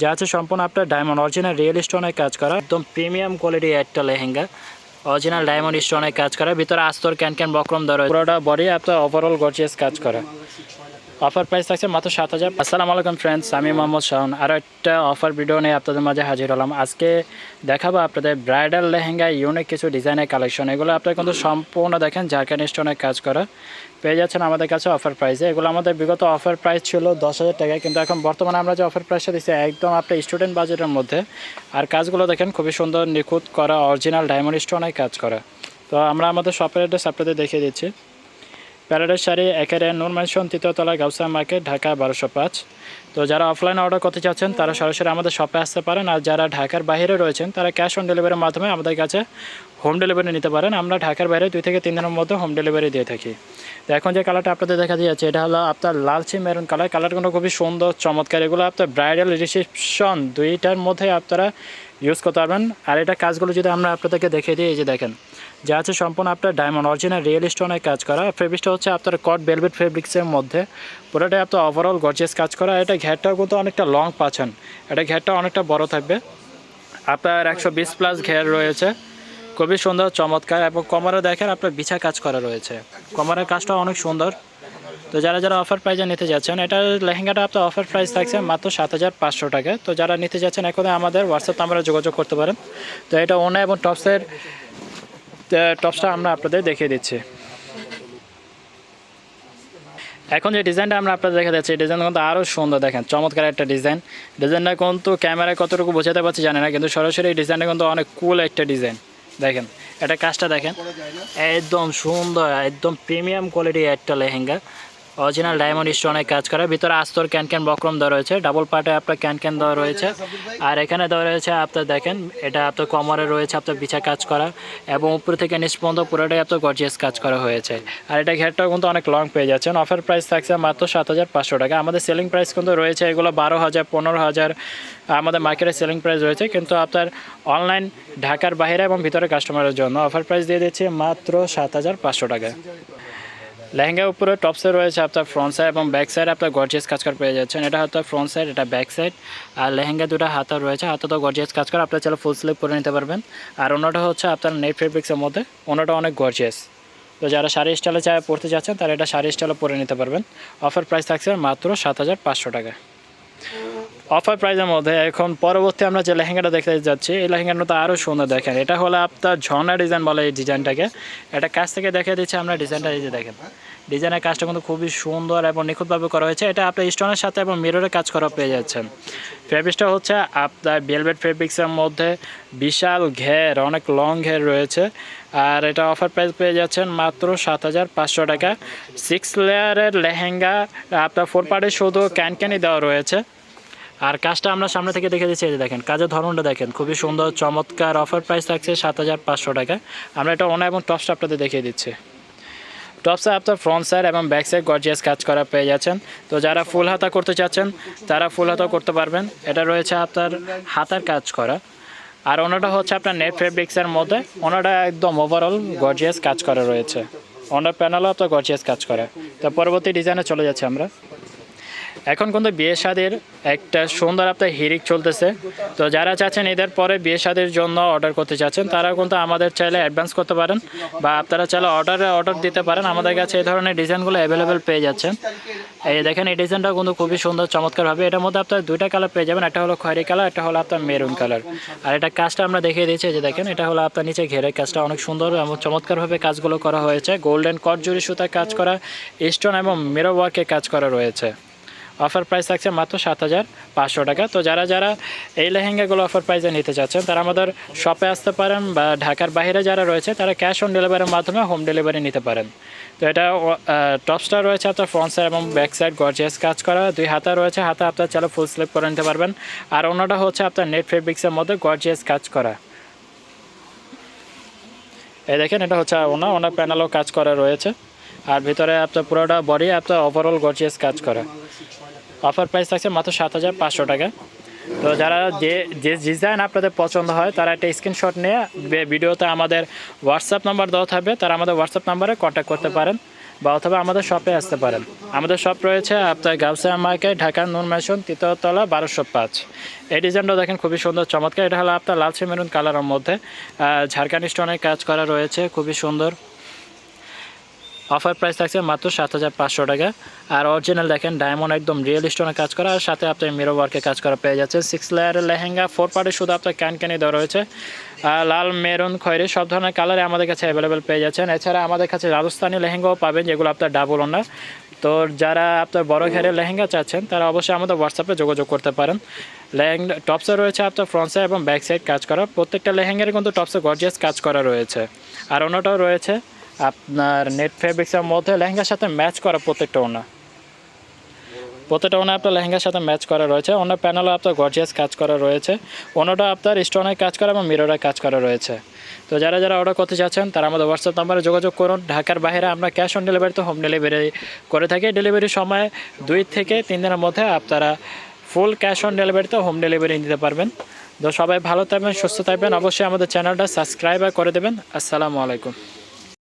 যা আছে সম্পূর্ণ আপনার ডায়মন্ড অরিজিনাল রিয়েল স্টোনের কাজ করা, একদম প্রিমিয়াম কোয়ালিটি একটা লেহেঙ্গা। অরিজিনাল ডায়মন্ড স্টোনের কাজ করা, ভিতরে আস্তর ক্যান ক্যান বক্রম ধরে পুরোটা বডি আপনার ওভারঅল গর্জিয়াস কাজ করা। অফার প্রাইস থাকছে মাত্র সাত হাজার। আসসালামু আলাইকুম ফ্রেন্ডস আমি মোহাম্মদ শাহন আরও একটা অফার ভিডিও নিয়ে আপনাদের মাঝে হাজির হলাম। আজকে দেখাবো আপনাদের ব্রাইডাল লেহেঙ্গা ইউনিক কিছু ডিজাইনের কালেকশন এগুলো আপনারা কিন্তু সম্পূর্ণ দেখেন জারকান স্টোনের কাজ করা। পেয়ে যাচ্ছেন আমাদের কাছে অফার প্রাইসে এগুলো আমাদের বিগত অফার প্রাইস ছিল দশ হাজার টাকা কিন্তু এখন বর্তমানে আমরা যে অফার প্রাইসটা দিচ্ছি, একদম আপনার স্টুডেন্ট বাজেটের মধ্যে। আর কাজগুলো দেখেন, খুবই সুন্দর, নিখুঁত করা অরিজিনাল ডায়মন্ড স্টোনের কাজ করা। তো আমরা আমাদের শপের অ্যাড্রেস আপনাদের দেখিয়ে দিচ্ছি। প্যারাডাইস শাড়ি একেরে নূর ম্যানশন তৃতীয়তলা গাউসা মার্কেট, ঢাকা বারোশো পাঁচ। তো যারা অফলাইনে অর্ডার করতে চাচ্ছেন, তারা সরাসরি আমাদের শপে আসতে পারেন। আর যারা ঢাকার বাইরে রয়েছেন, তারা ক্যাশ অন ডেলিভারির মাধ্যমে আমাদের কাছে হোম ডেলিভারি নিতে পারেন। আমরা ঢাকার বাইরে দুই থেকে তিন দিনের মধ্যে হোম ডেলিভারি দিয়ে থাকি। তো এখন যে কালারটা আপনাদের দেখা যাচ্ছে এটা হলো আপনার লালচি মেরুন কালার কালারগুলো খুবই সুন্দর, চমৎকার। এগুলো আপনার ব্রাইডাল রিসেপশন দুইটার মধ্যে আপনারা ইউজ করতে পারবেন। আর এটা কাজগুলো যদি আমরা আপনাদেরকে দেখিয়ে দিই, এই যে দেখেন। যা আছে সম্পূর্ণ আপনার ডায়মন্ড অরিজিনাল রিয়েল স্টোনের কাজ করা। ফেব্রিক্সটা হচ্ছে আপনার কট বেলভেট ফেব্রিক্সের মধ্যে। পুরোটাই আপনার ওভারঅল গর্জিয়াস কাজ করা। এটা ঘেরটাও কিন্তু অনেকটা লং পাচ্ছেন। এটা ঘেরটা অনেকটা বড় থাকবে। আপনার একশো বিশ প্লাস ঘের রয়েছে। খুবই সুন্দর, চমৎকার এবং কমরে দেখেন আপনার বিছা কাজ করা রয়েছে। কমরের কাজটা অনেক সুন্দর। তো যারা যারা অফার প্রাইজে নিতে যাচ্ছেন, এটা লেহেঙ্গাটা আপনার অফার প্রাইস থাকছে মাত্র সাত হাজার পাঁচশো টাকা। তো যারা নিতে যাচ্ছেন এখন আমাদের হোয়াটসঅ্যাপ নাম্বারে যোগাযোগ করতে পারেন। তো এটা ওনা এবং টপসের টপসটা আমরা আপনাদের দেখিয়ে দিচ্ছি। এখন যে ডিজাইনটা আমরা আপনাদের দেখা দিচ্ছি, এই ডিজাইন কিন্তু আরও সুন্দর দেখেন, চমৎকার একটা ডিজাইন। ডিজাইনটা কিন্তু ক্যামেরায় কতটুকু বোঝাতে পারছি জানি না, কিন্তু সরাসরি এই ডিজাইনটা কিন্তু অনেক কুল একটা ডিজাইন। দেখেন, এটা কাজটা দেখেন, একদম সুন্দর, একদম প্রিমিয়াম কোয়ালিটি একটা লেহেঙ্গা। অরিজিনাল ডায়মন্ড স্টোনের কাজ করা। ভিতরে আস্তর ক্যান ক্যান বক্রম দেওয়া রয়েছে। ডাবল পার্টে আপনার ক্যান ক্যান দেওয়া রয়েছে। আর এখানে দেওয়া রয়েছে আপনার দেখেন, এটা আপনার কমরে রয়েছে আপনার বিছা কাজ করা এবং উপর থেকে নিচ পুরোটাই আপনার গর্জিয়াস কাজ করা হয়েছে। আর এটা ঘেরটাও কিন্তু অনেক লং পেয়ে যাচ্ছেন। অফার প্রাইস থাকছে মাত্র সাত হাজার পাঁচশো টাকা। আমাদের সেলিং প্রাইস কিন্তু রয়েছে এগুলো বারো হাজার, পনেরো হাজার। আমাদের মার্কেটে সেলিং প্রাইস রয়েছে। কিন্তু আপনার অনলাইন ঢাকার বাইরে এবং ভিতরে কাস্টমারের জন্য অফার প্রাইস দিয়ে দিচ্ছি মাত্র সাত হাজার পাঁচশো টাকা। লেহেঙ্গার উপরে টপসে রয়েছে আপনার ফ্রন্ট সাইড এবং ব্যাক সাইড আপনার গর্জিয়াস কাজ করা পেয়ে যাচ্ছেন। এটা হয়তো ফ্রন্ট সাইড এটা ব্যাক সাইড আর লেহেঙ্গা দুটো হাতা রয়েছে হাতে তো গর্জিয়াস কাজ করে। আপনার চাইলে ফুল স্লিপ করে নিতে পারবেন। আর অন্যটা হচ্ছে আপনার নেট ফেব্রিক্সের মধ্যে। অন্যটা অনেক গর্জিয়াস তো যারা শাড়ি স্টাইলে চায় পড়তে যাচ্ছেন তারা এটা শাড়ি স্টাইলে পরে নিতে পারবেন। অফার প্রাইস থাকছে মাত্র সাত হাজার পাঁচশো টাকা। অফার প্রাইজের মধ্যে এখন পরবর্তী আমরা যে লেহেঙ্গাটা দেখতে যাচ্ছি, এই লেহেঙ্গাটা তো আরও সুন্দর দেখেন। এটা হলো আপনার ঝর্ণা ডিজাইন বলে এই ডিজাইনটাকে এটা কাছ থেকে দেখে দিচ্ছি আমরা ডিজাইনটা এই যে দেখেন। ডিজাইনের কাজটা কিন্তু খুবই সুন্দর এবং নিখুঁতভাবে করা হয়েছে। এটা আপনার স্টোনের সাথে এবং মিররের কাজ করা পেয়ে যাচ্ছেন। ফেব্রিক্সটা হচ্ছে আপনার বেলভেট ফেব্রিক্সের মধ্যে বিশাল ঘের, অনেক লং ঘের রয়েছে। আর এটা অফার প্রাইস পেয়ে যাচ্ছেন মাত্র সাত হাজার পাঁচশো টাকা। সিক্স লেয়ারের লেহেঙ্গা আপনার ফোর পার্টে শুধু ক্যান ক্যানই দেওয়া রয়েছে। আর কাজটা আমরা সামনে থেকে দেখে দিচ্ছি, এই যে দেখেন, কাজের ধরনটা দেখেন, খুবই সুন্দর, চমৎকার অফার প্রাইস থাকছে সাত হাজার পাঁচশো টাকা। আমরা এটা ওনা এবং টপসটা আপনাদের দেখিয়ে দিচ্ছি। টপসে আপনার ফ্রন্ট সাইড এবং ব্যাক সাইড গর্জিয়াস কাজ করা পেয়ে যাচ্ছেন। তো যারা ফুল হাতা করতে চাচ্ছেন, তারা ফুল হাতা করতে পারবেন। এটা রয়েছে আপনার হাতার কাজ করা। আর ওনাটা হচ্ছে আপনার নেট ফেব্রিক্সের মধ্যে। ওনাটা একদম ওভারঅল গর্জিয়াস কাজ করা রয়েছে। ওনার প্যানেলও আপনার গর্জিয়াস কাজ করা। তো পরবর্তী ডিজাইনে চলে যাচ্ছে আমরা। এখন কিন্তু বিয়ে শাদির একটা সুন্দর আপনার হিরিক চলতেছে। তো যারা চাচ্ছেন এদের পরে বিয়ে শাদির জন্য অর্ডার করতে চাচ্ছেন তারা কিন্তু আমাদের চাইলে অ্যাডভান্স করতে পারেন বা আপনারা চাইলে অর্ডারে অর্ডার দিতে পারেন। আমাদের কাছে এই ধরনের ডিজাইনগুলো অ্যাভেলেবেল পেয়ে যাচ্ছেন। এই দেখেন, এই ডিজাইনটা কিন্তু খুবই সুন্দর চমৎকার হবে এটার মধ্যে আপনার দুইটা কালার পেয়ে যাবেন, একটা হলো খয়েরি কালার একটা হলো আপনার মেরুন কালার আর এটা কাজটা আমরা দেখিয়ে দিচ্ছি যে দেখেন, এটা হলো আপনার নিচে ঘেরের কাজটা। অনেক সুন্দর এবং চমৎকারভাবে কাজগুলো করা হয়েছে। গোল্ডেন কট জুড়ি সুতার কাজ করা স্টোন এবং মেরো ওয়ার্কের কাজ করা রয়েছে। অফার প্রাইস থাকছে মাত্র সাত হাজার পাঁচশো টাকা। তো যারা যারা এই লেহেঙ্গাগুলো অফার প্রাইসে নিতে চাচ্ছেন, তারা আমাদের শপে আসতে পারেন বা ঢাকার বাইরে যারা রয়েছে, তারা ক্যাশ অন ডেলিভারির মাধ্যমে হোম ডেলিভারি নিতে পারেন। তো এটা টপসটা রয়েছে আপনার ফ্রন্ট সাইড এবং ব্যাক সাইড গর্জিয়াস কাজ করা। দুই হাতা রয়েছে, হাতে আপনার চালে ফুল স্লিপ করে নিতে পারবেন। আর অন্যটা হচ্ছে আপনার নেট ফেব্রিক্সের মধ্যে গর্জিয়াস কাজ করা। এই দেখেন, এটা হচ্ছে ওনা, ওনার প্যানেলও কাজ করা রয়েছে। আর ভিতরে আপনার পুরোটা বডি আপনার ওভারঅল গর্জিয়াস কাজ করা। অফার প্রাইস থাকছে মাত্র সাত হাজার পাঁচশো টাকা। তো যারা যে যে ডিজাইন আপনাদের পছন্দ হয়, তারা একটা স্ক্রিনশট নিয়ে ভিডিওতে আমাদের হোয়াটসঅ্যাপ নাম্বার দেওয়া থাকবে, তারা আমাদের হোয়াটসঅ্যাপ নাম্বারে কন্ট্যাক্ট করতে পারেন বা অথবা আমাদের শপে আসতে পারেন। আমাদের শপ রয়েছে আপনার গাউসিয়া মার্কেট, ঢাকা নুন মেশন তৃতীয়তলা বারোশো পাঁচ। এই ডিজাইনটা দেখেন খুবই সুন্দর, চমৎকার। এটা হলো আপনার লালচে মেরুন কালারের মধ্যে। ঝাড়খান্ড স্টোনের কাজ করা রয়েছে, খুবই সুন্দর। অফার প্রাইস থাকছে মাত্র সাত হাজার পাঁচশো টাকা। আর অরিজিনাল দেখেন ডায়মন্ড একদম রিয়েল স্টোনে কাজ করা। আর সাথে আপনার মিরো ওয়ার্কে কাজ করা পেয়ে যাচ্ছে সিক্স লেয়ারের লেহেঙ্গা ফোর পার্টে শুধু আপনার ক্যান ক্যানই দেওয়া রয়েছে। আর লাল মেরুন খয়েরি সব ধরনের কালারে আমাদের কাছে অ্যাভেলেবেল পেয়ে যাচ্ছেন। এছাড়া আমাদের কাছে রাজস্থানি লেহেঙ্গাও পাবেন, যেগুলো আপনার ডাবল ওনার তো যারা আপনার বড় ঘেরের লেহেঙ্গা চাচ্ছেন, তারা অবশ্যই আমাদের হোয়াটসঅ্যাপে যোগাযোগ করতে পারেন। লেহেঙ্গা টপসে রয়েছে আপনার ফ্রন্ট সাইড এবং ব্যাক সাইড কাজ করা। প্রত্যেকটা লেহেঙ্গার কিন্তু টপসে গর্জিয়াস কাজ করা রয়েছে। আর অন্যটাও রয়েছে আপনার নেট ফেব্রিক্সের মধ্যে লেহেঙ্গার সাথে ম্যাচ করা প্রত্যেকটা ওনা প্রত্যেকটা ওনা আপনার লেহেঙ্গার সাথে ম্যাচ করা রয়েছে। অন্য প্যানেলও আপনার গর্জিয়াস কাজ করা রয়েছে। অন্যটা আপনার স্টোনের কাজ করা এবং মিররের কাজ করা রয়েছে। তো যারা যারা অর্ডার করতে চাচ্ছেন তারা আমাদের হোয়াটসঅ্যাপ নাম্বারে যোগাযোগ করুন। ঢাকার বাইরে আমরা ক্যাশ অন ডেলিভারিতে হোম ডেলিভারি করে থাকি। ডেলিভারির সময় দুই থেকে তিন দিনের মধ্যে আপনারা ফুল ক্যাশ অন ডেলিভারিতে হোম ডেলিভারি নিতে পারবেন। তো সবাই ভালো থাকবেন, সুস্থ থাকবেন। অবশ্যই আমাদের চ্যানেলটা সাবস্ক্রাইব করে দেবেন। আসসালামু আলাইকুম।